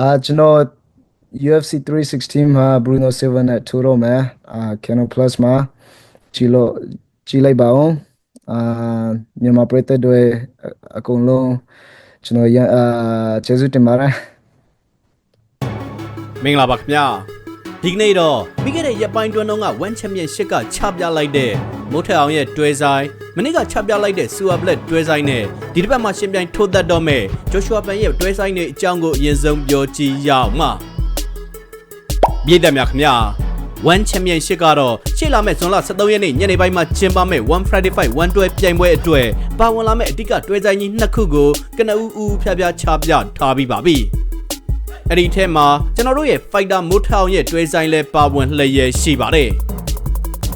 အာကျွန်တော် UFC 316မှာ Bruno Silva နဲ့ထိုးတော့မယ်အာ Kano Plus မှာကြည့်လို့ကြည့်လိုက်ပါဦးအာမြန်မာပြည်သက်တွေအအကုန်လုံးကျွန်တော်ရအာကျေးဇူးတင်ပါတယ်မင်္ဂလာပါခင်ဗျာ ဒီကနေ့တော့ပြီးခဲ့တဲ့ရက်ပိုင်းတွင်းတုန်းက One Championship ကချပြလိုက်တဲ့မိုးထက်အောင်ရဲ့တွဲဆိုင်မနေ့ကချပြလိုက်တဲ့ Super Black တွဲဆိုင်နဲ့ဒီတစ်ပတ်မှာရှင်ပြိုင်ထိုးသက်တော့မဲ့ Joshua Pan ရဲ့တွဲဆိုင်တွေအကြောင်းကိုအရင်ဆုံးပြောကြည့်ရအောင်ပါပြည်သက်များခင်ဗျာ One Championship ကတော့ရှေ့လာမဲ့ဇွန်လ23ရက်နေ့ညနေပိုင်းမှာကျင်းပမဲ့ One Friday Fight One တွဲပြိုင်ပွဲအတွက်ပါဝင်လာမဲ့အဓိကတွဲဆိုင်ကြီးနှစ်ခုကိုကနဦးဦးဖြားဖြားချပြထားပြီးပါပြီ။ အဲ့ဒီထဲမှာကျွန်တော်တို့ရဲ့ fighter မိုးထောင်ရဲ့တွဲဆိုင်လဲပါဝင်လျက်ရှိပါတယ်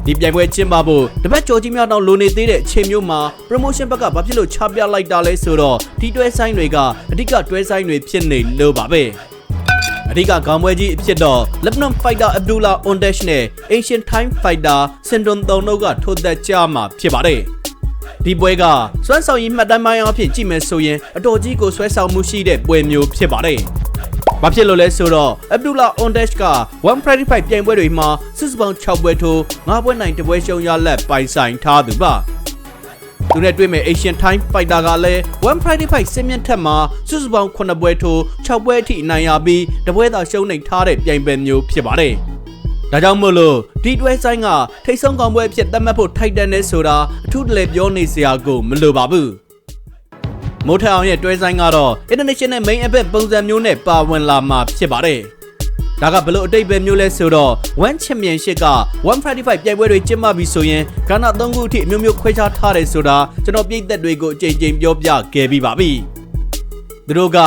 ဒီပြိုင်ပွဲကျင်းပဖို့တပတ်ကြော်ကြီးများတောင်လိုနေသေးတဲ့အချိန်မျိုးမှာ promotion ဘက်ကဘာဖြစ်လို့ချပြလိုက်တာလဲဆိုတော့ဒီတွဲဆိုင်တွေကအဓိကတွဲဆိုင်တွေဖြစ်နေလို့ပါပဲအဓိကခေါင်းပွဲကြီးအဖြစ်တော့ Lebanon fighter Abdullah Ondesh နဲ့ Asian Time fighter Sindon တုံတို့ကထိုးသက်ကြမှာဖြစ်ပါတယ်ဒီပွဲကစွမ်းဆောင်ရည်မှတ်တမ်းပိုင်းအဖြစ်ကြည့်မယ်ဆိုရင်အတော်ကြီးကိုဆွဲဆောင်မှုရှိတဲ့ပွဲမျိုးဖြစ်ပါတယ်။ ဘာဖြစ်လို့လဲဆိုတော့ Abdullah Ondesh က1 Friday Fight ပြိုင်ပွဲတွေမှာစုစုပေါင်း6ပွဲထိုး9ပွဲနိုင်တပွဲရှုံးရလက်ပိုင်ဆိုင်ထားသူပါ။သူနဲ့တွေ့မဲ့ Asian Time Fighter ကလည်း1 Friday Fight စင်မြင့်ထက်မှာစုစုပေါင်း9ပွဲထိုး6ပွဲအထိအနိုင်ရပြီးတပွဲသာရှုံးနေထားတဲ့ပြိုင်ပွဲမျိုးဖြစ်ပါတယ်။ဒါကြောင့်မို့လို့ဒီတွဲဆိုင်ကထိတ်ဆုံးကောင်ပွဲအဖြစ်သတ်မှတ်ဖို့ထိုက်တန်နေဆိုတာအထူးတလဲပြောနေစရာကိုမလိုပါဘူး မိုးထက်အောင်ရဲ့တွဲဆိုင်ကတော့ international main event ပုံစံမျိုးနဲ့ပါဝင်လာမှာဖြစ်ပါတယ်ဒါကဘလို့အတိတ်ပဲမျိုးလဲဆိုတော့ One Championship က155ပြိုင်ပွဲတွေကျင်းပပြီးဆိုရင်ကဏ္ဍ၃ခုအထိအမျိုးမျိုးခွဲခြားထားတယ်ဆိုတာကျွန်တော်ပြည်သက်တွေကိုအကြိမ်ကြိမ်ပြောပြခဲ့ပြီးပါပြီသူတို့က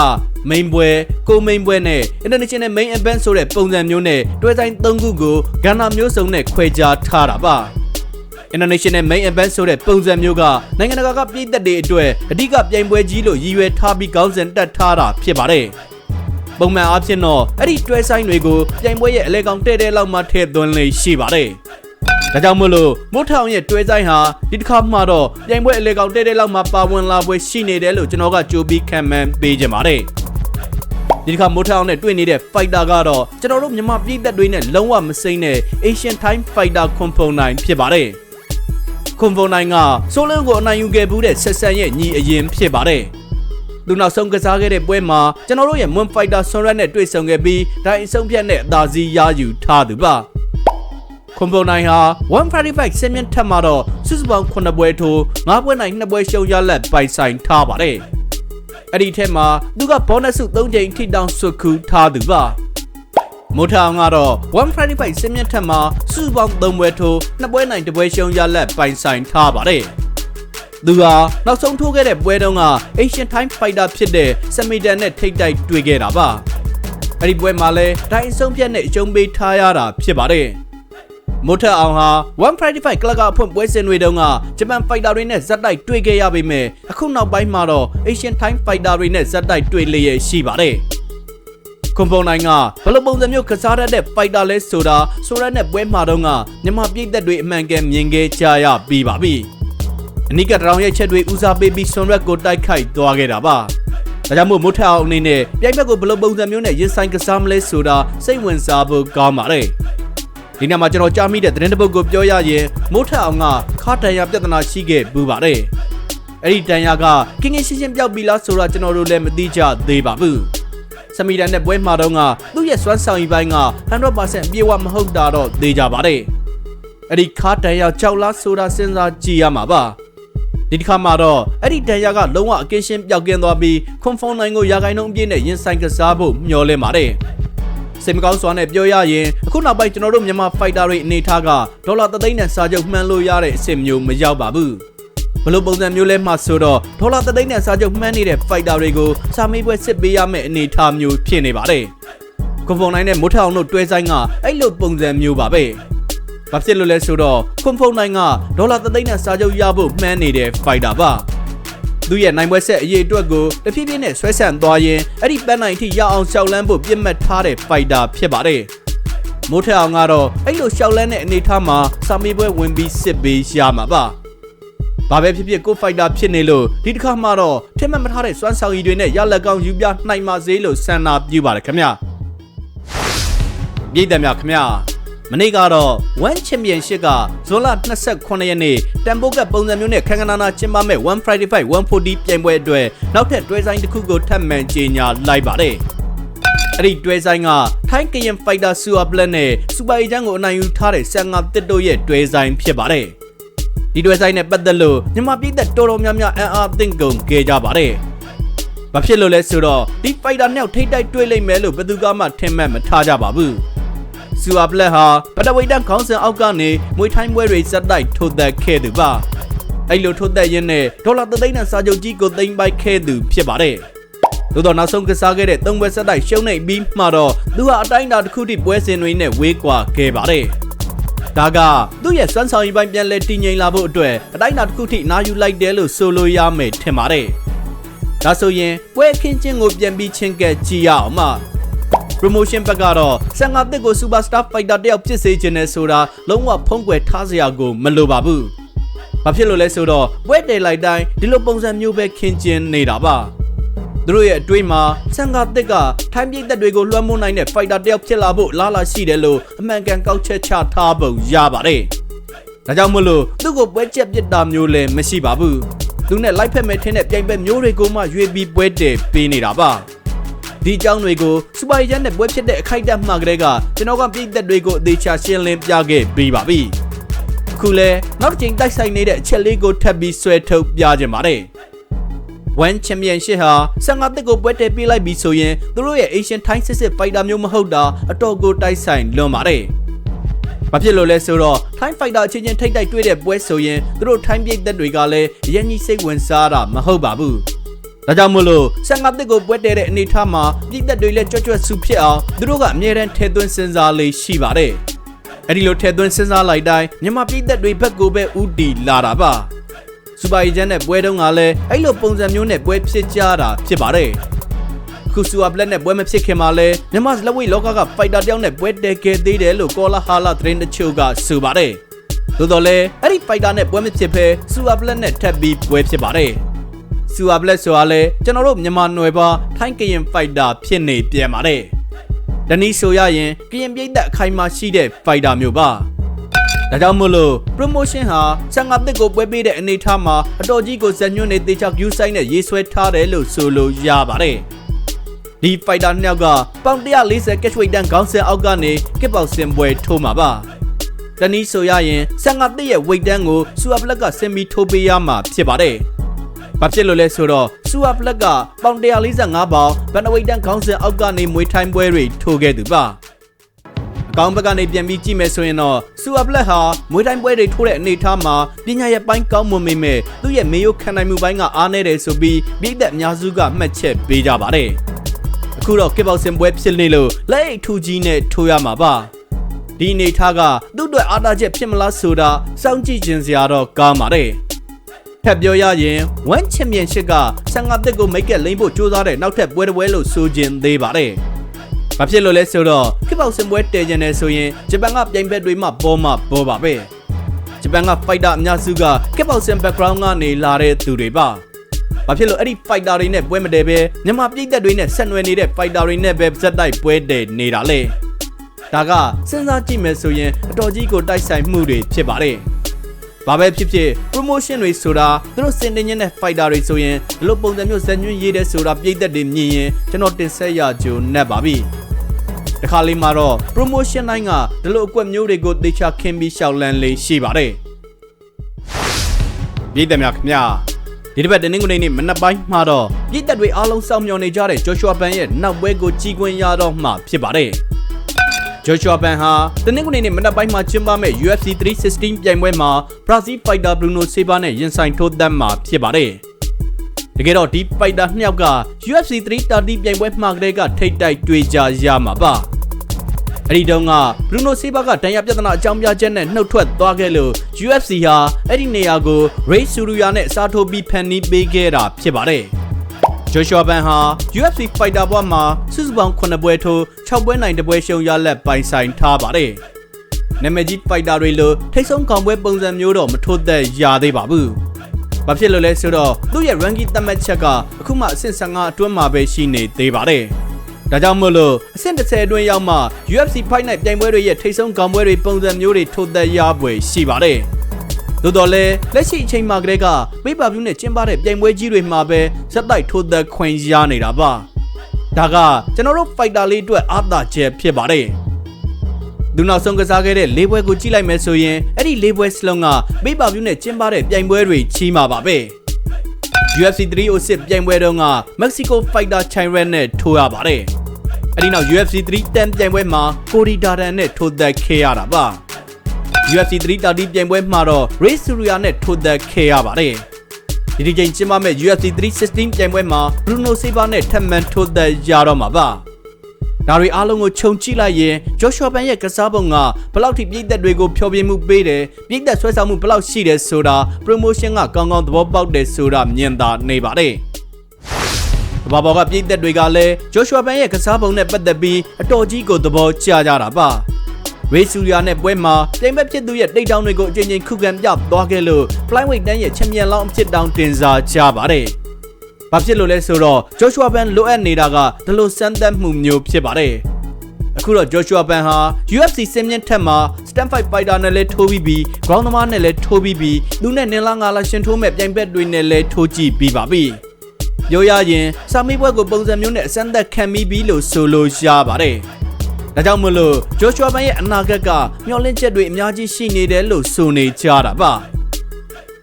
main ပွဲကို main ပွဲနဲ့ international main event ဆိုတဲ့ပုံစံမျိုးနဲ့တွဲဆိုင်၃ခုကိုကဏ္ဍမျိုးစုံနဲ့ခွဲခြားထားတာပါ International Main Event ဆိုတဲ့ပုံစံမျိုးကနိုင်ငံတကာကပြည်သက်တွေအတွက်အဓိကပြိုင်ပွဲကြီးလို့ရည်ရွယ်ထားပြီးခေါင်းစဉ်တက်ထားတာဖြစ်ပါတယ်။ပုံမှန်အားဖြင့်တော့အဲ့ဒီတွဲဆိုင်တွေကိုပြိုင်ပွဲရဲ့အလဲကောင်တဲ့တဲ့လောက်မှထည့်သွင်းလေရှိပါတယ်။ဒါကြောင့်မို့လို့မိုးထောင်ရဲ့တွဲဆိုင်ဟာဒီတစ်ခါမှတော့ပြိုင်ပွဲအလဲကောင်တဲ့တဲ့လောက်မှပါဝင်လာပွဲရှိနေတယ်လို့ကျွန်တော်ကကြိုးပြီးခံမှန်းပေးကြပါတယ်။ဒီတစ်ခါမိုးထောင်နဲ့တွေ့နေတဲ့ fighter ကတော့ကျွန်တော်တို့မြန်မာပြည်သက်တွေနဲ့လုံးဝမစိမ့်တဲ့ Asian Time Fighter Component ဖြစ်ပါတယ်။ ကွန်ဖုန်နိုင်ကဆိုလန်ကိုအနိုင်ယူခဲ့ဘူးတဲ့ဆက်ဆန်ရဲ့ညီအရင်ဖြစ်ပါတယ်။သူနောက်ဆုံးကစားခဲ့တဲ့ပွဲမှာကျွန်တော်တို့ရဲ့ Moon Fighter ဆွန်ရက်နဲ့တွေ့ဆုံခဲ့ပြီးဒိုင်အဆုံးဖြတ်နဲ့အသာစီးရယူထားသူပါ။ကွန်ဖုန်နိုင်ဟာ155ဆင်မြင့်ထက်မှာတော့စုစုပေါင်း9ပွဲထိုး9ပွဲနိုင်2ပွဲရှုံးရလက်ပိုင်ဆိုင်ထားပါတယ်။အဲ့ဒီထက်မှာသူကဘောနက်စု3ချိန်ထိတောင်ဆွတ်ခူးထားသူပါ။ မိုးထောင်ကတော့155စင်မြင့်ထက်မှာစုစုပေါင်း3ပွဲထိုး2ပွဲနိုင်1ပွဲရှုံးရလက်ပိုင်ဆိုင်ထားပါတယ်။သူဟာနောက်ဆုံးထိုးခဲ့တဲ့ပွဲတုန်းက Asian Time Fighter ဖြစ်တဲ့ Samidan နဲ့ထိတ်တိုက်တွေ့ခဲ့တာပါ။အဲ့ဒီပွဲမှာလည်းဒိုင်အဆုံးဖြတ်နဲ့အကျုံးပေးထားရတာဖြစ်ပါတယ်။မိုးထက်အောင်ဟာ155ကလပ်ကအဖွင့်ပွဲစဉ်တွေတုန်းကဂျပန်ဖိုက်တာတွေနဲ့ဇက်တိုက်တွေ့ခဲ့ရပေမဲ့အခုနောက်ပိုင်းမှာတော့ Asian Time Fighter တွေနဲ့ဇက်တိုက်တွေ့လျက်ရှိပါတယ်။ ကွန်ပုံနိုင်ကဘယ်လိုပုံစံမျိုးကစားတတ်တဲ့ fighter လဲဆိုတာဆိုရတဲ့ပွဲမှာတော့ကမြန်မာပြည်သက်တွေအမှန်ကန်မြင်ခဲ့ကြရပြီးပါပြီ။အနိကတရောင်ရဲ့ချက်တွေဦးစားပေးပြီးဆွန်ရက်ကိုတိုက်ခိုက်သွားခဲ့တာပါ။ဒါကြောင့်မို့မိုးထအောင်အနေနဲ့ပြိုင်ဘက်ကိုဘယ်လိုပုံစံမျိုးနဲ့ရင်ဆိုင်ကစားမလဲဆိုတာစိတ်ဝင်စားဖို့ကောင်းပါတယ်။ဒီနေ့မှာကျွန်တော်ကြားမိတဲ့သတင်းတစ်ပုဒ်ကိုပြောရရင်မိုးထအောင်ကခါတန်ရပြဿနာရှိခဲ့ပူပါတယ်။အဲ့ဒီတန်ရကကင်းကင်းရှင်းရှင်းပြောက်ပြီလားဆိုတာကျွန်တော်တို့လည်းမသိကြသေးပါဘူး။ စမီဒန်နဲ့ပွဲမှာတော့ကသူ့ရဲ့စွမ်းဆောင်ရည်ပိုင်းက100%အပြည့်အဝမဟုတ်တာတော့သိကြပါတယ်။အဲ့ဒီခါတန်ရောက်ကြောက်လားဆိုတာစဉ်းစားကြည့်ရမှာပါ။ဒီတစ်ခါမှာတော့အဲ့ဒီတန်ရကလုံးဝအကင်းရှင်းပျောက်ကင်းသွားပြီးခွန်ဖုန်းနိုင်ကိုရာဂိုင်းနှုန်းအပြည့်နဲ့ရင်ဆိုင်ကစားဖို့မျှော်လင့်ပါတယ်။စိတ်မကောင်းစွာနဲ့ပြောရရင်အခုနောက်ပိုင်းကျွန်တော်တို့မြန်မာဖိုက်တာတွေအနေထားကဒေါ်လာ3သိန်းနဲ့စာချုပ်မှန်းလို့ရတဲ့အဆင့်မျိုးမရောက်ပါဘူး။ ဘလို့ပုံစံမျိုးလဲမှဆိုတော့ဒေါ်လာသိန်းနဲ့စာချုပ်မှန်းနေတဲ့ fighter တွေကိုစာမေးပွဲစစ်ပေးရမယ့်အနေအထားမျိုးဖြစ်နေပါတယ်။ကွန်ဖုန်နိုင်နဲ့မိုးထောင်တို့တွဲဆိုင်ကအဲ့လိုပုံစံမျိုးပါပဲ။ဘာဖြစ်လို့လဲဆိုတော့ကွန်ဖုန်နိုင်ကဒေါ်လာသိန်းနဲ့စာချုပ်ရဖို့မှန်းနေတဲ့ fighter ပါ။သူရဲ့နိုင်ပွဲဆက်အရေးအတွက်ကိုတဖြည်းဖြည်းနဲ့ဆွဲဆန့်သွားရင်အဲ့ဒီပန်းနိုင်ထိရအောင်ရှောက်လန်းဖို့ပြစ်မှတ်ထားတဲ့ fighter ဖြစ်ပါတယ်။မိုးထက်အောင်ကတော့အဲ့လိုရှောက်လန်းတဲ့အနေအထားမှာစာမေးပွဲဝင်ပြီးစစ်ပေးရမှာပါ။ ဘာဘာပဲဖြစ်ဖြစ်ကိုဖိုက်တာဖြစ်နေလို့ဒီတစ်ခါမှတော့ထင်မှတ်မထားတဲ့စွမ်းဆောင်ရည်တွေနဲ့ရလက်ကောင်းယူပြနိုင်ပါစေလို့ဆန္ဒပြုပါတယ်ခင်ဗျာပြည်တယ်များခင်ဗျာမနေ့ကတော့ One Championship ကဇွန်လ29ရက်နေ့တန်ပိုးကပုံစံမျိုးနဲ့ခန်းခနာနာကျင်းပမဲ့1 Friday Fight 140ပြိုင်ပွဲအတွက်နောက်ထပ်တွဲဆိုင်တစ်ခုကိုထပ်မံကြေညာလိုက်ပါတယ်အဲ့ဒီတွဲဆိုင်ကထိုင်းကရင်ဖိုက်တာဆူအပလက်နဲ့စူပါအေဂျန်ကိုအနိုင်ယူထားတဲ့ဆန်ငါတစ်တို့ရဲ့တွဲဆိုင်ဖြစ်ပါတယ် ဒီတွဲဆိုင်နဲ့ပတ်သက်လို့မြန်မာပြည်သက်တော်တော်များများအံ့အားသင့်ကုန်ခဲ့ကြပါတယ်ဘာဖြစ်လို့လဲဆိုတော့ဒီဖိုက်တာနှစ်ယောက်ထိတ်တိုက်တွေ့လိမ့်မယ်လို့ဘယ်သူကမှထင်မှတ်မထားကြပါဘူးဆူအပလက်ဟာပတဝိတန်ခေါင်းစဉ်အောက်ကနေမွေထိုင်းပွဲတွေစက်တိုက်ထိုးသက်ခဲ့သူပါအဲ့လိုထိုးသက်ရင်းနဲ့ဒေါ်လာသသိန်းနဲ့စာချုပ်ကြီးကိုသိမ်းပိုက်ခဲ့သူဖြစ်ပါတယ်သို့တော့နောက်ဆုံးကစားခဲ့တဲ့သုံးပွဲဆက်တိုက်ရှုံးနေပြီးမှတော့သူဟာအတိုင်းအတာတစ်ခုထိပွဲစဉ်တွေနဲ့ဝေးကွာခဲ့ပါတယ်။ ဒါကသူ့ရဲ့စွမ်းဆောင်ရည်ပိုင်းပြန်လဲတည်ငြိမ်လာဖို့အတွက်အတိုင်းအတာတစ်ခုထိအနားယူလိုက်တယ်လို့ဆိုလိုရမယ်ထင်ပါတယ်။ဒါဆိုရင်ပွဲအခင်းချင်းကိုပြန်ပြီးချင်းကဲကြည့်ရအောင်မ။ promotion ဘက်ကတော့ဆန်ငါတစ်ကို superstar fighter တယောက်ဖြစ်စေချင်တယ်ဆိုတာလုံးဝဖုံးကွယ်ထားစရာကိုမလိုပါဘူး။ဘာဖြစ်လို့လဲဆိုတော့ပွဲတယ်လိုက်တိုင်းဒီလိုပုံစံမျိုးပဲခင်းကျင်းနေတာပါ။ သူတို့ရဲ့အတွေးမှာဆန်ကာတစ်ကထိုင်းပြည်သက်တွေကိုလွှမ်းမိုးနိုင်တဲ့ fighter တယောက်ဖြစ်လာဖို့လားလာရှိတယ်လို့အမှန်ကန်ကောက်ချက်ချထားပုံရပါတယ်။ဒါကြောင့်မို့လို့သူ့ကိုပွဲချက်ပစ်တာမျိုးလည်းမရှိပါဘူး။သူနဲ့လိုက်ဖက်မဲ့ထင်းတဲ့ပြိုင်ဘက်မျိုးတွေကိုမှရွေးပြီးပွဲတည်ပေးနေတာပါ။ဒီအကြောင်းတွေကိုစူပါရီဂျန်နဲ့ပွဲဖြစ်တဲ့အခိုက်အတန့်မှကလေးကကျွန်တော်ကပြည်သက်တွေကိုအသေးချာရှင်းလင်းပြခဲ့ပြီးပါပြီ။အခုလဲနောက်တစ်ချိန်တိုက်ဆိုင်နေတဲ့အချက်လေးကိုထပ်ပြီးဆွဲထုတ်ပြခြင်းပါတယ်။ One Championship ဟာဆန်ငါတစ်ကိုပွဲတည်ပေးလိုက်ပြီဆိုရင်သူတို့ရဲ့ Asian Thai စစ်စစ် fighter မျိုးမဟုတ်တာအတော်ကိုတိုက်ဆိုင်လွန်ပါတယ်။ဘာဖြစ်လို့လဲဆိုတော့ Thai fighter အချင်းချင်းထိတ်တိုက်တွေ့တဲ့ပွဲဆိုရင်သူတို့ Thai ပြည်သက်တွေကလည်းအရင်ကြီးစိတ်ဝင်စားတာမဟုတ်ပါဘူး။ဒါကြောင့်မို့လို့ဆန်ငါတစ်ကိုပွဲတည်တဲ့အနေအထားမှာပြည်သက်တွေလည်းကြွကြွဆူဖြစ်အောင်သူတို့ကအမြဲတမ်းထဲသွင်းစဉ်းစားလေးရှိပါတယ်။အဲ့ဒီလိုထဲသွင်းစဉ်းစားလိုက်တိုင်းမြန်မာပြည်သက်တွေဘက်ကိုပဲဥတီလာတာပါ။ စူပါရီဂျန်နဲ့ပွဲတုန်းကလည်းအဲ့လိုပုံစံမျိုးနဲ့ပွဲဖြစ်ကြတာဖြစ်ပါတယ်ခုစူအပလက်နဲ့ပွဲမဖြစ်ခင်မှာလဲမြန်မာလက်ဝိတ်လောကကဖိုက်တာတယောက်နဲ့ပွဲတည်ခဲ့သေးတယ်လို့ကောလာဟာလာသတင်းတချို့ကဆိုပါတယ်သို့တော်လဲအဲ့ဒီဖိုက်တာနဲ့ပွဲမဖြစ်ဘဲစူအပလက်နဲ့ထပ်ပြီးပွဲဖြစ်ပါတယ်စူအပလက်ဆိုတာလဲကျွန်တော်တို့မြန်မာနွယ်ပါထိုင်းကရင်ဖိုက်တာဖြစ်နေပြန်ပါတယ်တနည်းဆိုရရင်ကရင်ပြည်သက်အခိုင်အမာရှိတဲ့ဖိုက်တာမျိုးပါ ဒါကြောင့်မို့လို့ promotion ဟာဆန်ငါတစ်ကိုပွဲပေးတဲ့အနေအထားမှာအတော်ကြီးကိုဇက်ညွန့်နေတေချာ view site နဲ့ရေးဆွဲထားတယ်လို့ဆိုလို့ရပါတယ်။ဒီ fighter နှစ်ယောက်ကပေါင်140 catch weight တန်းခေါင်းစဉ်အောက်ကနေကစ်ပေါက်စင်ပွဲထိုးမှာပါ။တနည်းဆိုရရင်ဆန်ငါတစ်ရဲ့ weight တန်းကိုစူအပလက်ကဆင်ပြီးထိုးပေးရမှာဖြစ်ပါတယ်။ဘာဖြစ်လို့လဲဆိုတော့စူအပလက်ကပေါင်145ပေါင်ဘန်နဝိတ်တန်းခေါင်းစဉ်အောက်ကနေမွေထိုင်းပွဲတွေထိုးခဲ့သူပါ။အ ကောင်းဘက်ကနေပြန်ပြီးကြည့်မယ်ဆိုရင်တော့စူအပလက်ဟာမွေးတိုင်းပွဲတွေထိုးတဲ့အနေအထားမှာပညာရဲ့ပိုင်းကောင်းမွန်မိမဲ့သူ့ရဲ့မေယိုခံနိုင်မှုပိုင်းကအားနည်းတယ်ဆိုပြီးပြည်သက်အများစုကမှတ်ချက်ပေးကြပါတယ်။အခုတော့ကစ်ဘောက်စင်ပွဲဖြစ်နေလို့လက်အိတ်ထူကြီးနဲ့ထိုးရမှာပါ။ဒီအနေထားကသူ့အတွက်အားသာချက်ဖြစ်မလားဆိုတာစောင့်ကြည့်ခြင်းစရာတော့ကောင်းပါတယ်။ထပ်ပြောရရင် One Championship ကဆန်ငါတက်ကိုမိတ်ကက်လိမ့်ဖို့ကြိုးစားတဲ့နောက်ထပ်ပွဲတစ်ပွဲလို့ဆိုခြင်းသေးပါတယ်။။ ဘာဖြစ်လို့လဲဆိုတော့ခစ်ပေါက်စင်ပွဲတည်ကျင်နေဆိုရင်ဂျပန်ကပြိုင်ဘက်တွေမှပေါ်မှပေါ်ပါပဲ။ဂျပန်ကဖိုက်တာအများစုကခစ်ပေါက်စင် background ကနေလာတဲ့သူတွေပါ။ဘာဖြစ်လို့အဲ့ဒီ fighter တွေနဲ့ပွဲမတည်ပဲမြန်မာပြည်သက်တွေနဲ့ဆက်နွယ်နေတဲ့ fighter တွေနဲ့ပဲဇက်တိုက်ပွဲတည်နေတာလေ။ဒါကစဉ်းစားကြည့်မယ်ဆိုရင်အတော်ကြီးကိုတိုက်ဆိုင်မှုတွေဖြစ်ပါတယ်။ဘာပဲဖြစ်ဖြစ် promotion တွေဆိုတာသူတို့စင်တင်နေတဲ့ fighter တွေဆိုရင်ဒီလိုပုံစံမျိုးဇက်ညွှန်းရေးတဲ့ဆိုတာပြည်သက်တွေမြင်ရင်ကျွန်တော်တင်ဆက်ရကြုံနဲ့ပါပြီ။ တခါလေးမှာတော့ promotion တိုင်းကဒီလိုအကွက်မျိုးတွေကိုသေချာခင်းပြီးရှောက်လန်းလေးရှိပါတယ်ပြည်သက်များခင်ဗျာဒီတစ်ပတ်တနင်္ဂနွေနေ့မနက်ပိုင်းမှာတော့ပြည်သက်တွေအားလုံးစောင့်မျှော်နေကြတဲ့ Joshua Ban ရဲ့နောက်ပွဲကိုကြီးကွင်းရတော့မှဖြစ်ပါတယ် Joshua Ban ဟာတနင်္ဂနွေနေ့မနက်ပိုင်းမှာကျင်းပမဲ့ UFC 316ပြိုင်ပွဲမှာ Brazil fighter Bruno Silva နဲ့ရင်ဆိုင်ထိုးသတ်မှာဖြစ်ပါတယ် တကယ်တော့ဒီ fighter နှစ်ယောက်က UFC 330ပြိုင်ပွဲမှာကလေးကထိတ်တိုက်တွေ့ကြရမှာပါအဲ့ဒီတုန်းကဘရူနိုဆေးဘာကဒဏ်ရာပြဿနာအကြောင်းပြချက်နဲ့နှုတ်ထွက်သွားခဲ့လို့ UFC ဟာအဲ့ဒီနေရာကို Ray Suruya နဲ့အစားထိုးပြီးဖန်နီးပေးခဲ့တာဖြစ်ပါတယ်ဂျိုရှွာဘန်ဟာ UFC Fighter ဘွားမှာစုစုပေါင်း9ပွဲထိုး6ပွဲနိုင်တပွဲရှုံးရလက်ပိုင်ဆိုင်ထားပါတယ်။နာမည်ကြီး Fighter တွေလိုထိတ်ဆုံးကောင်ပွဲပုံစံမျိုးတော့မထိုးသက်ရသေးပါဘူး။။ ဘာဖြစ်လို့လဲဆိုတော့သူ့ရဲ့ ranking သတ်မှတ်ချက်ကအခုမှအဆင့်15အတွင်းမှာပဲရှိနေသေးပါတယ်။ဒါကြောင့်မို့လို့အဆင့်30အတွင်းရောက်မှ UFC Fight Night ပြိုင်ပွဲတွေရဲ့ထိပ်ဆုံးကောင်ပွဲတွေပုံစံမျိုးတွေထိုးသက်ရပွဲရှိပါတယ်။သို့တော်လည်းလက်ရှိအချိန်မှာကလေးကမေးပါဗျူးနဲ့ကျင်းပတဲ့ပြိုင်ပွဲကြီးတွေမှာပဲဇက်တိုက်ထိုးသက်ခွင့်ရနေတာပါ။ဒါကကျွန်တော်တို့ fighter လေးအတွက်အားသာချက်ဖြစ်ပါတယ်။ သူနောက်ဆုံးကစားခဲ့တဲ့၄ပွဲကိုကြည့်လိုက်မယ်ဆိုရင်အဲ့ဒီ၄ပွဲစလုံးကမေးပါဗျူးနဲ့ကျင်းပတဲ့ပြိုင်ပွဲတွေချီးမှာပါပဲ။ UFC 306ပြိုင်ပွဲတုန်းက Mexico Fighter Chiran နဲ့ထိုးရပါတယ်။အဲ့ဒီနောက် UFC 310ပြိုင်ပွဲမှာ Cody Darden နဲ့ထိုးသက်ခဲ့ရတာပါ။ UFC 330ပြိုင်ပွဲမှာတော့ Ray Surya နဲ့ထိုးသက်ခဲ့ရပါတယ်။ဒီဒီချိန်ကျင်းပမဲ့ UFC 316ပြိုင်ပွဲမှာ Bruno Silva နဲ့ထပ်မံထိုးသက်ရတော့မှာပါ။ ဒါတွေအားလုံးကိုခြုံကြည့်လိုက်ရင် Joshua Pan ရဲ့ကစားပုံကဘလောက်ထိပြည့်သက်တွေကိုဖျော်ပြမှုပေးတယ်ပြည့်သက်ဆွဲဆောင်မှုဘလောက်ရှိတယ်ဆိုတာ promotion ကကောင်းကောင်းသဘောပေါက်တယ်ဆိုတာမြင်သာနေပါတယ်။ဘာဘောကပြည့်သက်တွေကလည်း Joshua Pan ရဲ့ကစားပုံနဲ့ပတ်သက်ပြီးအတော်ကြီးကိုသဘောကျကြတာပါ။ရေဆူရီယာနဲ့ပွဲမှာပြိုင်ဘက်ဖြစ်သူရဲ့တိတ်တောင်းတွေကိုအချိန်ချင်းခုခံပြသွားခဲ့လို့ flyweight တန်းရဲ့ချန်ပီယံလောင်းအဖြစ်တောင်းတင်စားကြပါတယ်။ ဘာဖြစ်လို့လဲဆိုတော့ Joshua Ban လိုအပ်နေတာကဒီလိုစမ်းသပ်မှုမျိုးဖြစ်ပါတယ်။အခုတော့ Joshua Ban ဟာ UFC စင်မြင့်ထက်မှာ stand fight fighter နဲ့လည်းထိုးပြီးပြီး ground သမားနဲ့လည်းထိုးပြီးပြီးသူနဲ့နင်လာငါလာရှင်ထိုးမဲ့ပြိုင်ဘက်တွေနဲ့လည်းထိုးကြည့်ပြီးပါပြီ။ပြောရရင်စာမေးပွဲကိုပုံစံမျိုးနဲ့အစမ်းသက်ခံပြီးပြီလို့ဆိုလို့ရပါတယ်။ဒါကြောင့်မလို့ဂျိုရှွာဘန်ရဲ့အနာဂတ်ကမျောလင့်ချက်တွေအများကြီးရှိနေတယ်လို့ဆိုနေကြတာပါ။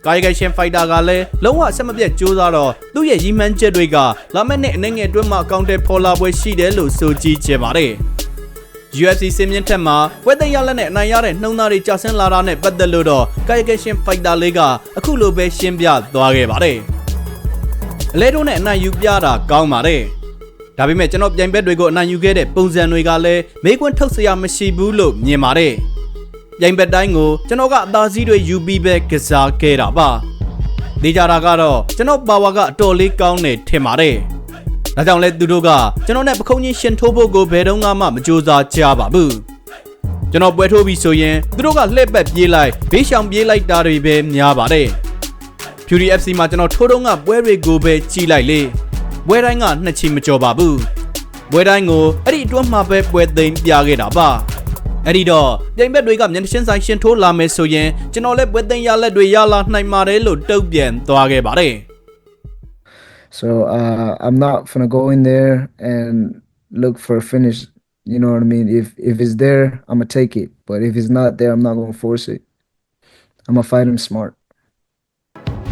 ကာယကရှင်ဖိုက်တာကလည်းလုံးဝအဆက်မပြတ်ကြိုးစားတော့သူ့ရဲ့ရည်မှန်းချက်တွေကလာမယ့်နှစ်အနေငယ်အတွင်းမှာအကောင့်တွေဖော်လာပွဲရှိတယ်လို့ဆိုကြည့်ကြပါတယ်။ UFC စင်မြင့်ထက်မှာဝက်သိမ်းရလက်နဲ့အနိုင်ရတဲ့နှုံသားတွေကြာဆင်းလာတာနဲ့ပတ်သက်လို့တော့ကာယကရှင်ဖိုက်တာလေးကအခုလိုပဲရှင်းပြသွားခဲ့ပါတယ်။အလဲတို့နဲ့အနိုင်ယူပြတာကောင်းပါတယ်။ဒါပေမဲ့ကျွန်တော်ပြိုင်ဘက်တွေကိုအနိုင်ယူခဲ့တဲ့ပုံစံတွေကလည်းမေးခွန်းထုတ်စရာမရှိဘူးလို့မြင်ပါတယ်။ ပြိုင်ဘက်တိုင်းကိုကျွန်တော်ကအသာစီးတွေယူပြီးပဲကစားခဲ့တာပါ။ဒေကြတာကတော့ကျွန်တော်ပါဝါကအတော်လေးကောင်းနေထင်ပါတယ်။ဒါကြောင့်လဲသူတို့ကကျွန်တော်နဲ့ပခုံးချင်းရှင်ထိုးဖို့ကိုဘယ်တော့မှမကြိုးစားကြပါဘူး။ကျွန်တော်ပွဲထိုးပြီးဆိုရင်သူတို့ကလှည့်ပတ်ပြေးလိုက်ဘေးရှောင်ပြေးလိုက်တာတွေပဲများပါတယ်။ Fury FC မှာကျွန်တော်ထိုးတော့ကပွဲတွေကိုပဲကြီးလိုက်လေ။ပွဲတိုင်းကနှစ်ချီမကျော်ပါဘူး။ပွဲတိုင်းကိုအဲ့ဒီအတွင်းမှာပဲပွဲသိမ်းပြခဲ့တာပါ။ အဲ့ဒီတော့ပြိုင်ဘက်တွေကမျက်နှာချင်းဆိုင်ရှင်ထိုးလာမယ်ဆိုရင်ကျွန်တော်လည်းပွဲသိမ်းရလက်တွေရလာနိုင်ပါတယ်လို့တုံ့ပြန်သွားခဲ့ပါတယ်။ So uh, I'm not gonna go in there and look for a finish. You know what I mean? If if it's there, I'm gonna take it. But if it's not there, I'm not gonna force it. I'm gonna fight him smart.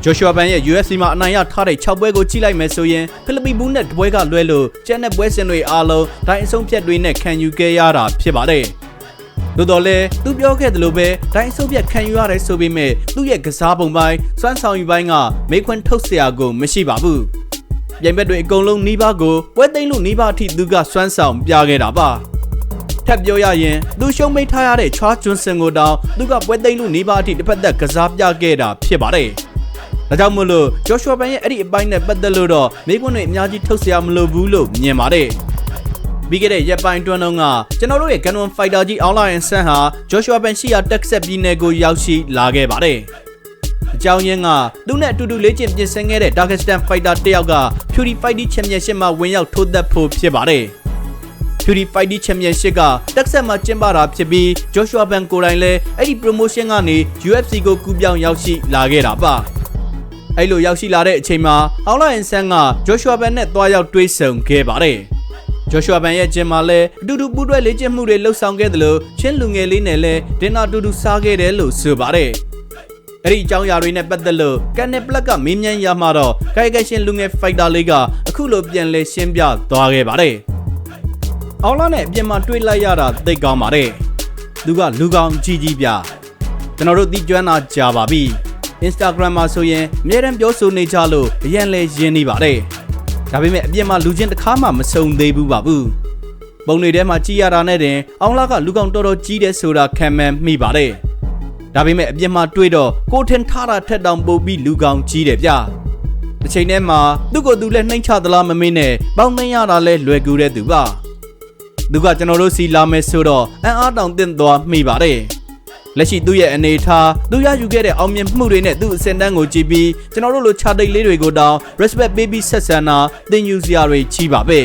Joshua Ban ရဲ့ UFC မှာအနိုင်ရထားတဲ့6ပွဲကိုကြည့်လိုက်မယ်ဆိုရင်ဖိလစ်ပင်ဘူးနဲ့တပွဲကလွဲလို့ကျန်တဲ့ပွဲစဉ်တွေအားလုံးဒိုင်းအဆုံးဖြတ်တွေနဲ့ခံယူခဲ့ရတာဖြစ်ပါတယ်။ သို့တော်လည်းသူပြောခဲ့သလိုပဲဒိုင်းအဆုံးဖြတ်ခံယူရတယ်ဆိုပေမဲ့သူ့ရဲ့ကစားပုံပိုင်းစွမ်းဆောင်ယူပိုင်းကမေခွန်းထုတ်เสียကိုမရှိပါဘူး။ပြိုင်ဘက်တွေအကုန်လုံးနှီးပါးကိုပွဲသိမ်းလို့နှီးပါးအထိသူကစွမ်းဆောင်ပြခဲ့တာပါ။ ထပ်ပြောရရင်သူရှုံးမိတ်ထားရတဲ့ချွားကျွန်းစင်ကိုတောင်သူကပွဲသိမ်းလို့နေပါအထိတစ်ဖက်သက်ကစားပြခဲ့တာဖြစ်ပါတယ်။ဒါကြောင့်မို့လို့ဂျော့ရှွာဘန်ရဲ့အဲ့ဒီအပိုင်းနဲ့ပတ်သက်လို့တော့မိကွန်းတွေအများကြီးထုတ်เสียမလိုဘူးလို့မြင်ပါတယ်။ ပြီးခဲ့တဲ့ရက်ပိုင်းတွန်းတုန်းကကျွန်တော်တို့ရဲ့ Canon Fighter ကြီး online ဆန်းဟာဂျော့ရှွာဘန်ရှိရာတက်ဆက်ပြည်နယ်ကိုရောက်ရှိလာခဲ့ပါတယ်။အကြောင်းရင်းကသူနဲ့အတူတူလေ့ကျင့်ပြင်ဆင်ခဲ့တဲ့ Dagestan Fighter တယောက်က Fury Fighting Championship မှာဝင်ရောက်ထိုးသက်ဖို့ဖြစ်ပါတယ်။ Fury Fighting Championship ကတက်ဆက်မှာကျင်းပတာဖြစ်ပြီး Joshua Ban ကိုယ်တိုင်လည်းအဲ့ဒီ promotion ကနေ UFC ကိုကူးပြောင်းရောက်ရှိလာခဲ့တာပါ။အဲ့လိုရောက်ရှိလာတဲ့အချိန်မှာအောင်လာအန်ဆန်က Joshua Ban နဲ့တွားရောက်တွေးဆုံခဲ့ပါတယ်။ Joshua Ban ရဲ့ဂျင်မှာလည်းအတူတူပူးတွဲလေ့ကျင့်မှုတွေလှုပ်ဆောင်ခဲ့သလိုချင်းလူငယ်လေးနဲ့လည်းဒင်နာအတူတူစားခဲ့တယ်လို့ဆိုပါတယ်။အဲ့ဒီအကြောင်းအရာတွေနဲ့ပတ်သက်လို့ကန်နယ်ပလက်ကမင်းမြန်းရမှာတော့ကာယကရှင်လူငယ်ဖိုက်တာလေးကအခုလိုပြန်လဲရှင်းပြသွားခဲ့ပါတယ်။အောင်လာနဲ့အပြင်မှာတွေးလိုက်ရတာသိတ်ကောင်းပါတယ်။သူကလူကောင်ကြီးကြီးပြ။ကျွန်တော်တို့သိကျွမ်းတာကြာပါပြီ။ Instagram မှာဆိုရင်အမြဲတမ်းပြောဆိုနေကြလို့အရင်လဲရင်းနေပါတယ်။ ဒါပေမဲ့အပြင်မှာလူချင်းတစ်ခါမှမစုံသေးဘူးပါဘူး။ပုံတွေထဲမှာကြည်ရတာနဲ့တင်အောင်လာကလူကောင်တော်တော်ကြီးတယ်ဆိုတာခံမှန်းမိပါတယ်။ဒါပေမဲ့အပြင်မှာတွေးတော့ကိုထင်ထားတာထက်တောင်ပိုပြီးလူကောင်ကြီးတယ်ဗျ။တစ်ချိန်တည်းမှာသူ့ကိုယ်သူလည်းနှိမ့်ချသလားမမေးနဲ့ပေါင်းသိမ်းရတာလဲလွယ်ကူတဲ့သူပါ။သူကကျွန်တော်တို့စီလာမယ်ဆိုတော့အံ့အားတောင်တင့်သွားမိပါတယ်။ လက်ရှိသူ့ရဲ့အနေအထားသူရယူခဲ့တဲ့အောင်မြင်မှုတွေနဲ့သူ့အစင်တန်းကိုကြည့်ပြီးကျွန်တော်တို့လိုခြာတိတ်လေးတွေကိုတောင်း respect ပေးပြီးဆက်ဆံတာသင်ယူစရာတွေကြီးပါပဲ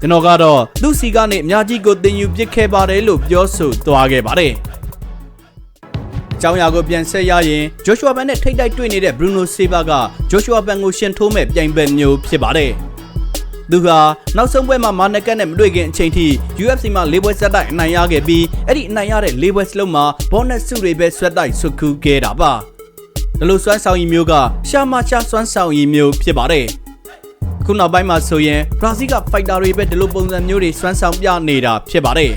ကျွန်တော်ကတော့သူ့စီကနေအများကြီးကိုသင်ယူပစ်ခဲ့ပါတယ်လို့ပြောဆိုသွားခဲ့ပါတယ်အကြောင်းအရာကိုပြန်ဆက်ရရင် Joshua Ban နဲ့ထိတ်တိုက်တွေ့နေတဲ့ Bruno Silva က Joshua Ban ကိုရှင်ထိုးမဲ့ပြိုင်ပွဲမျိုးဖြစ်ပါတယ် သူဟာနောက်ဆုံးပွဲမှာမာနကတ်နဲ့မတွေ့ခင်အချိန်ထိ UFC မှာ၄ပွဲဆက်တိုက်အနိုင်ရခဲ့ပြီးအဲ့ဒီအနိုင်ရတဲ့၄ပွဲစလုံးမှာဘောနက်စုတွေပဲဆွတ်တိုက်ဆွတ်ခူးခဲ့တာပါဒါလိုစွမ်းဆောင်ရည်မျိုးကရှာမရှာစွမ်းဆောင်ရည်မျိုးဖြစ်ပါတယ်ခုနောက်ပိုင်းမှာဆိုရင်ဘရာဇီးကဖိုက်တာတွေပဲဒီလိုပုံစံမျိုးတွေစွမ်းဆောင်ပြနေတာဖြစ်ပါတယ်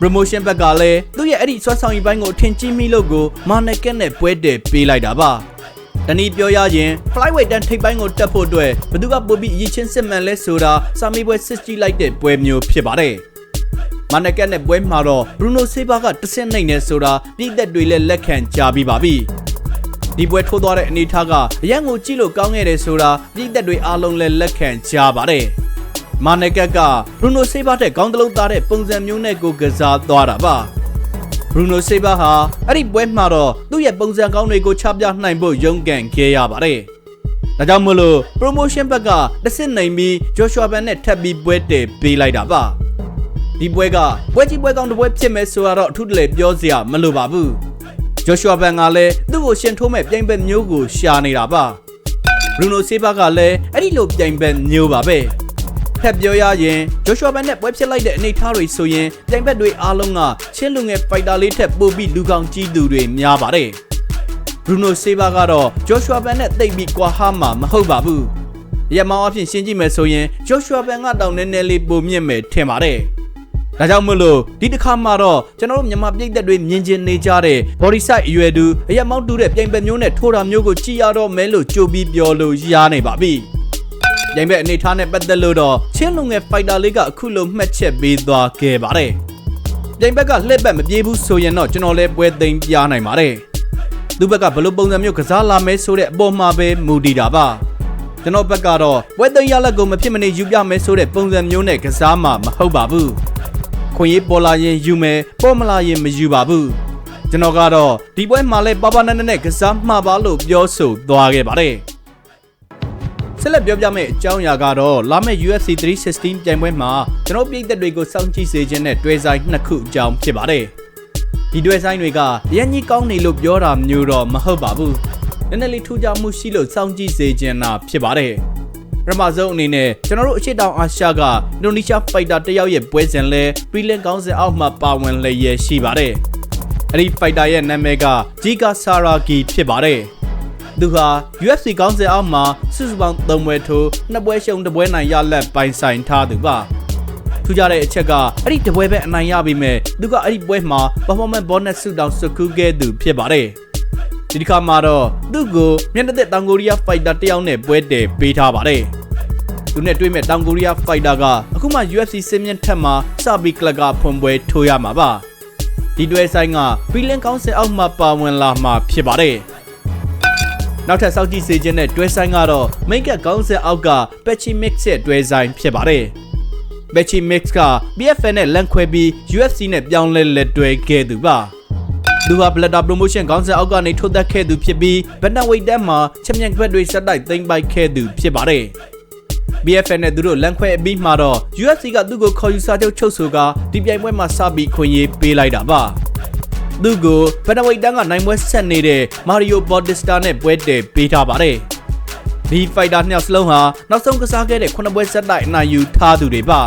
promotion ဘက်ကလည်းသူ့ရဲ့အဲ့ဒီစွမ်းဆောင်ရည်ပိုင်းကိုအထင်ကြီးမိလို့ကိုမာနကက်နဲ့ပွဲတည်ပေးလိုက်တာပါ တနည်းပြောရရင် flyweight တန်းထိပ်ပိုင်းကိုတက်ဖို့အတွက်ဘသူကပို့ပြီးအရေးချင်းစစ်မှန်လဲဆိုတာစာမေးပွဲစစ်ကြည့်လိုက်တဲ့ပွဲမျိုးဖြစ်ပါတယ်မာနကက်နဲ့ပွဲမှာတော့ Bruno Silva ကတဆင့်နိုင်နေဆိုတာပြည်သက်တွေလည်းလက်ခံကြပြီးပါပြီဒီပွဲထိုးသွားတဲ့အနေအထားကအရန်ကိုကြည့်လို့ကောင်းခဲ့တယ်ဆိုတာပြည်သက်တွေအားလုံးလည်းလက်ခံကြပါတယ်မာနကက်က Bruno Silva တဲ့ကောင်းတလုံးသားတဲ့ပုံစံမျိုးနဲ့ကိုကစားသွားတာပါ Bruno Silva ဟာအဲ့ဒီပွဲမှာတော့သူ့ရဲ့ပုံစံကောင်းတွေကိုချပြနိုင်ဖို့ရုန်းကန်ခဲ့ရပါတယ်။ဒါကြောင့်မို့လို့ promotion ဘက်ကတစ်စစ်နိုင်ပြီး Joshua Ban နဲ့ထပ်ပြီးပွဲတည်ပေးလိုက်တာပါ။ဒီပွဲကပွဲကြီးပွဲကောင်းတစ်ပွဲဖြစ်မယ်ဆိုတော့အထူးတလဲပြောစရာမလိုပါဘူး။ Joshua Ban ကလည်းသူ့ကိုရှင်ထိုးမဲ့ပြိုင်ဘက်မျိုးကိုရှာနေတာပါ။ Bruno Silva ကလည်းအဲ့ဒီလိုပြိုင်ဘက်မျိုးပါပဲ။ ထပ်ပြောရရင် Joshua Ban နဲ့ပွဲဖြစ်လိုက်တဲ့အနေအထားတွေဆိုရင်ပြိုင်ဘက်တွေအားလုံးကချင်းလူငယ်ဖိုက်တာလေးထက်ပိုပြီးလူကောင်းကြီးသူတွေများပါတယ်။ Bruno Silva ကတော့ Joshua Ban နဲ့တိတ်ပြီးကွာဟာမှာမဟုတ်ပါဘူး။ရမောင်အဖြစ်ရှင်းကြည့်မယ်ဆိုရင် Joshua Ban ကတောင်နည်းနည်းလေးပိုမြင့်မယ်ထင်ပါတယ်။ဒါကြောင့်မလို့ဒီတစ်ခါမှာတော့ကျွန်တော်တို့မြန်မာပြည်သက်တွေမြင်ကျင်နေကြတဲ့ body size အရွယ်တူအရက်မောင်းတူတဲ့ပြိုင်ဘက်မျိုးနဲ့ထိုးတာမျိုးကိုကြည်ရတော့မဲလို့ကြိုပြီးပြောလို့ရနေပါပြီ။ ပြိုင်ဘက်အနေထားနဲ့ပတ်သက်လို့တော့ချင်းလုံငယ်ဖိုက်တာလေးကအခုလိုမှတ်ချက်ပေးသွားခဲ့ပါတယ်။ပြိုင်ဘက်ကလှည့်ပတ်မပြေးဘူးဆိုရင်တော့ကျွန်တော်လည်းပွဲသိမ်းပြနိုင်ပါတယ်။သူ့ဘက်ကဘယ်လိုပုံစံမျိုးကစားလာမဲဆိုတဲ့အပေါ်မှာပဲမူတည်တာပါ။ကျွန်တော်ဘက်ကတော့ပွဲသိမ်းရလက်ကိုမဖြစ်မနေယူပြမဲဆိုတဲ့ပုံစံမျိုးနဲ့ကစားမှာမဟုတ်ပါဘူး။ခွင့်ရေးပေါ်လာရင်ယူမယ်ပေါ်မလာရင်မယူပါဘူး။ကျွန်တော်ကတော့ဒီပွဲမှာလဲပါပါနက်နက်နဲ့ကစားမှာပါလို့ပြောဆိုသွားခဲ့ပါတယ်။ ဆက်လက်ပြောပြမယ့်အကြောင်းအရာကတော့လာမယ့် UFC 316ပြိုင်ပွဲမှာကျွန်တော်ပြည်သက်တွေကိုစောင့်ကြည့်စေခြင်းနဲ့တွဲဆိုင်နှစ်ခုအကြောင်းဖြစ်ပါတယ်။ဒီတွဲဆိုင်တွေကရန်ကြီးကောင်းနေလို့ပြောတာမျိုးတော့မဟုတ်ပါဘူး။နည်းနည်းလေးထူးခြားမှုရှိလို့စောင့်ကြည့်စေခြင်းတာဖြစ်ပါတယ်။ပထမဆုံးအနေနဲ့ကျွန်တော်တို့အရှိတောင်အာရှကအင်ဒိုနီးရှားဖိုက်တာတယောက်ရဲ့ပွဲစဉ်လဲပရီလင်ကောင်းစဉ်အောက်မှာပါဝင်လျက်ရှိပါတယ်။အဲ့ဒီဖိုက်တာရဲ့နာမည်ကဂျီကာဆာရာဂီဖြစ်ပါတယ်။ သူဟာ UFC ကောင်းစဉ်အောက်မှာစုစုပေါင်း3ပွဲထိုး2ပွဲရှုံး2ပွဲနိုင်ရလက်ပိုင်ဆိုင်ထားသူပါထူးခြားတဲ့အချက်ကအဲ့ဒီတပွဲပဲအနိုင်ရပြီးမဲ့သူကအဲ့ဒီပွဲမှာ performance bonus ဆုတောင်းစကူးခဲ့သူဖြစ်ပါတယ်ဒီတစ်ခါမှာတော့သူ့ကိုမျက်နှာသက်တောင်ကိုရီးယားဖိုက်တာတယောက်နဲ့ပွဲတည်ပေးထားပါတယ်သူနဲ့တွေ့မဲ့တောင်ကိုရီးယားဖိုက်တာကအခုမှ UFC စင်မြင့်ထက်မှာစပီကလကဖွန်ပွဲထိုးရမှာပါဒီတွဲဆိုင်ကပီလင်ကောင်းစင်အောက်မှာပါဝင်လာမှာဖြစ်ပါတယ် နောက်ထပ်စောက်ကြည့်စေခြင်းနဲ့တွဲဆိုင်ကတော့ make up ကောင်းဆက်အောက်က patchy mix ရဲ့တွဲဆိုင်ဖြစ်ပါတယ်။ patchy mix က BFN နဲ့လန့်ခွဲပြီး UFC နဲ့ပြောင်းလဲလက်တွဲခဲ့သူပါ။သူဟာ Blatter Promotion ကောင်းဆက်အောက်ကနေထုတ်သက်ခဲ့သူဖြစ်ပြီး Bantamweight တက်မှာချန်ပီယံခွက်တွေဆက်တိုက်သိမ်းပိုက်ခဲ့သူဖြစ်ပါတယ်။ BFN နဲ့သူတို့လန့်ခွဲအပြီးမှာတော့ UFC ကသူ့ကိုခေါ်ယူစာချုပ်ချုပ်ဆိုကဒီပြိုင်ပွဲမှာစပြီးခွင့်ရေးပေးလိုက်တာပါ။ သူ့ကိုဖက်ဒဝိတ်တန်းကနိုင်ပွဲဆက်နေတဲ့မာရီယိုဘော်ဒစ်စတာနဲ့ပွဲတည်ပေးထားပါတယ်။ဒီဖိုက်တာနှစ်ယောက်စလုံးဟာနောက်ဆုံးကစားခဲ့တဲ့ခုနှစ်ပွဲဆက်တိုက်အနိုင်ယူထားသူတွေပါ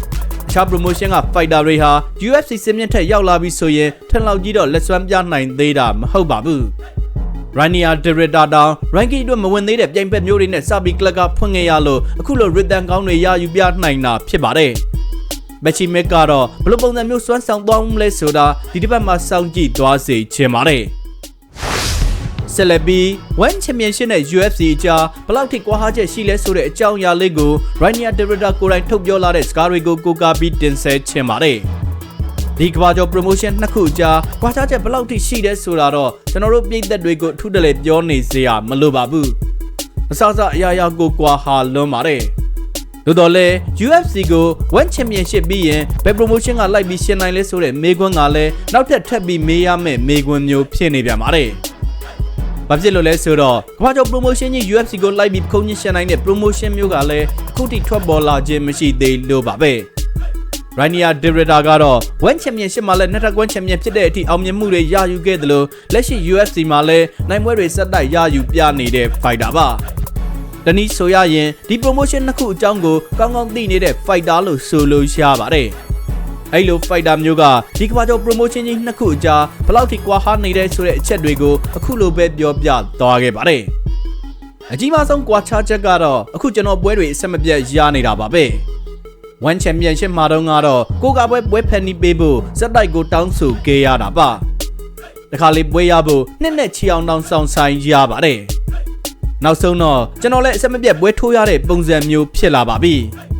။ခြား promotion က fighter တွေဟာ UFC စင်မြင့်ထက်ရောက်လာပြီဆိုရင်ထန်လောက်ကြီးတော့လက်စွမ်းပြနိုင်သေးတာမဟုတ်ပါဘူး။ Rania Director တောင် ranking အတွက်မဝင်သေးတဲ့ပြိုင်ဘက်မျိုးတွေနဲ့စပီကလကဖွင့်ခဲ့ရလို့အခုလို rhythm ကောင်းတွေရယူပြနိုင်တာဖြစ်ပါတယ်။ မက်ချီမက်ကတော့ဘယ်လိုပုံစံမျိုးစွမ်းဆောင်သွားမှုလဲဆိုတာဒီတစ်ပတ်မှာစောင့်ကြည့်သွားစေချင်ပါတယ်ဆက်လက်ပြီး One Championship နဲ့ UFC အကြားဘယ်လောက်ထိကွာဟချက်ရှိလဲဆိုတဲ့အကြောင်းအရာလေးကို Rainier Director ကိုယ်တိုင်ထုတ်ပြောလာတဲ့စကားတွေကိုကိုးကားပြီးတင်ဆက်ချင်ပါတယ်ဒီကဘာကျော် promotion နှစ်ခုကြားကွာခြားချက်ဘယ်လောက်ထိရှိတယ်ဆိုတာတော့ကျွန်တော်တို့ပြည်သက်တွေကိုအထူးတလဲပြောနေစေရမလိုပါဘူးအစစအရာရာကိုကွာဟာလွန်ပါတယ်ဘ သို့တော်လည်း UFC ကို One Championship ပြီးရင်ဘယ် promotion ကလိုက်ပြီးရှင်းနိုင်လဲဆိုတဲ့မေးခွန်းကလည်းနောက်ထပ်ထပ်ပြီးမေးရမယ့်မေးခွန်းမျိုးဖြစ်နေပြန်ပါတယ်။ဘာဖြစ်လို့လဲဆိုတော့ကမ္ဘာကျော် promotion ကြီး UFC ကိုလိုက်ပြီးခုံညှရှင်းနိုင်တဲ့ promotion မျိုးကလည်းအခုထိထွက်ပေါ်လာခြင်းမရှိသေးလို့ပါပဲ။ Rainier Derrida ကတော့ One Championship မှာလည်းနှစ်ထပ် One Champion ဖြစ်တဲ့အထိအောင်မြင်မှုတွေရယူခဲ့တယ်လို့လက်ရှိ UFC မှာလည်းနိုင်ပွဲတွေဆက်တိုက်ရယူပြနေတဲ့ fighter ပါ။ တနည်းဆိုရရင်ဒီ promotion နှစ်ခုအကြောင်းကိုကောင်းကောင်းသိနေတဲ့ fighter လို့ဆိုလို့ရပါတယ်။အဲ့လို fighter မျိုးကဒီကမ္ဘာကျော် promotion ကြီးနှစ်ခုအကြားဘယ်လောက်ထိကွာဟနေတဲ့ဆိုတဲ့အချက်တွေကိုအခုလိုပဲပြောပြသွားခဲ့ပါတယ်။အကြီးမားဆုံးကွာခြားချက်ကတော့အခုကျွန်တော်ပွဲတွေအဆက်မပြတ်ရနေတာပါပဲ။ One Championship မှာတော့ကတော့ကိုကပွဲပွဲဖန်နီးပေးဖို့စက်တိုက်ကိုတောင်းဆိုခဲ့ရတာပါ။တခါလေးပွဲရဖို့နှစ်နဲ့ချီအောင်တောင်းဆောင်ဆိုင်ရပါတယ်။ နောက်ဆုံးတော့ကျွန်တော်လည်းအဆက်မပြတ်ပွဲထိုးရတဲ့ပုံစံမျိုးဖြစ်လာပါပြီ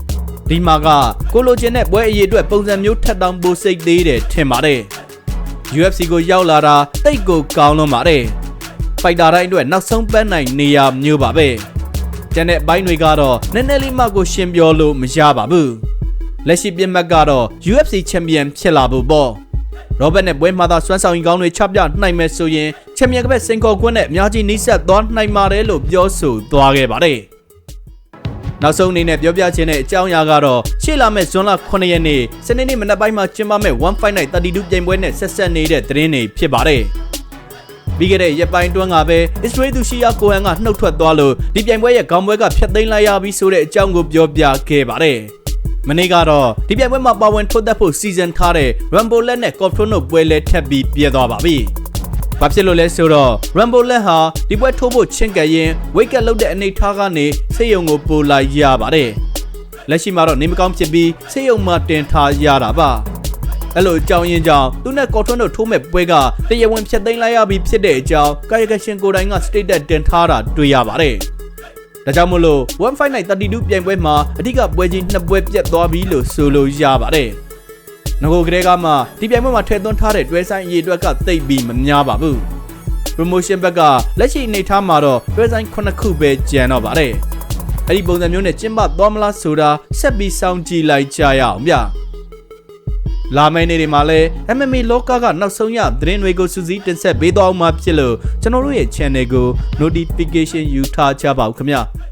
။ဒီမှာကကိုလိုချင်တဲ့ပွဲအရေးအတွက်ပုံစံမျိုးထပ်တောင်းပိုစိတ်သေးတယ်ထင်ပါတယ်။ UFC ကိုရောက်လာတာတိတ်ကိုကောင်းလွန်ပါတယ်။ဖိုက်တာတိုင်းအတွက်နောက်ဆုံးပန်းနိုင်နေရမျိုးပါပဲ။ကျန်တဲ့ဘိုင်းတွေကတော့နည်းနည်းလေးမှကိုရှင်းပြောလို့မရပါဘူး။လက်ရှိပြစ်မှတ်ကတော့ UFC Champion ဖြစ်လာဖို့ပေါ့။ ရောဘတ်နဲ့ပွဲမှာသာစွမ်းဆောင်ရင်ကောင်းတွေချပြနိုင်မယ်ဆိုရင်ချန်ပီယံကပတ်စင်ကော်ကွန်းနဲ့အများကြီးနှိစက်သွားနိုင်ပါတယ်လို့ပြောဆိုသွားခဲ့ပါတယ်။နောက်ဆုံးအနေနဲ့ပြောပြခြင်းတဲ့အကြောင်းအရာကတော့ရှေ့လာမယ့်ဇွန်လ9ရက်နေ့စနေနေ့မနက်ပိုင်းမှာကျင်းပမယ့်1 Fight Night 32ပြိုင်ပွဲနဲ့ဆက်ဆက်နေတဲ့သတင်းတွေဖြစ်ပါတယ်။ပြီးခဲ့တဲ့ရက်ပိုင်းတွင်းကပဲ Israel သူရှိယာကိုဟန်ကနှုတ်ထွက်သွားလို့ဒီပြိုင်ပွဲရဲ့ခေါင်းပွဲကဖျက်သိမ်းလိုက်ရပြီဆိုတဲ့အကြောင်းကိုပြောပြခဲ့ပါတယ်။ မနေ့ကတော့ဒီပြိုင်ပွဲမှာပါဝင်ထိုးသက်ဖို့စီစဉ်ထားတဲ့ Rumble လက်နဲ့ Coptrono ပွဲလဲထပ်ပြီးပြည့်သွားပါပြီ။ဘာဖြစ်လို့လဲဆိုတော့ Rumble လက်ဟာဒီပွဲထိုးဖို့ချင်းကပ်ရင် wake up လုပ်တဲ့အနေထားကနေစေယုံကိုပို့လိုက်ရပါတယ်။လက်ရှိမှာတော့နေမကောင်းဖြစ်ပြီးစေယုံမှာတင်ထားရတာပါ။အဲ့လိုအကြောင်းရင်းကြောင့်သူနဲ့ကော်ထွန်းတို့ထိုးမဲ့ပွဲကတရားဝင်ဖျက်သိမ်းလိုက်ရပြီးဖြစ်တဲ့အကြောင်းကာယကရှင်ကိုယ်တိုင်က statement တင်ထားတာတွေ့ရပါတယ်။ ဒါကြောင့်မို့လို့1 Fight Night 32ပြိုင်ပွဲမှာအဓိကပွဲကြီးနှစ်ပွဲပြတ်သွားပြီလို့ဆိုလို့ရပါတယ်။ငကိုကလေးကမှဒီပြိုင်ပွဲမှာထည့်သွင်းထားတဲ့တွဲဆိုင်အရေးအတွက်ကတိတ်ပြီးမများပါဘူး။ promotion ဘက်ကလက်ရှိအနေထားမှာတော့တွဲဆိုင်9ခုပဲကျန်တော့ပါတယ်။အဲ့ဒီပုံစံမျိုးနဲ့ကျင်းပသွားမလားဆိုတာဆက်ပြီးစောင့်ကြည့်လိုက်ကြရအောင်ဗျ။ လာမယ့်နေ့တွေမှာလည်း MMA လောကကနောက်ဆုံးရသတင်းတွေကိုစူးစီးတင်ဆက်ပေးသွားအောင်မှာဖြစ်လို့ကျွန်တော်တို့ရဲ့ channel ကို notification ယူထားကြပါဦးခင်ဗျာ။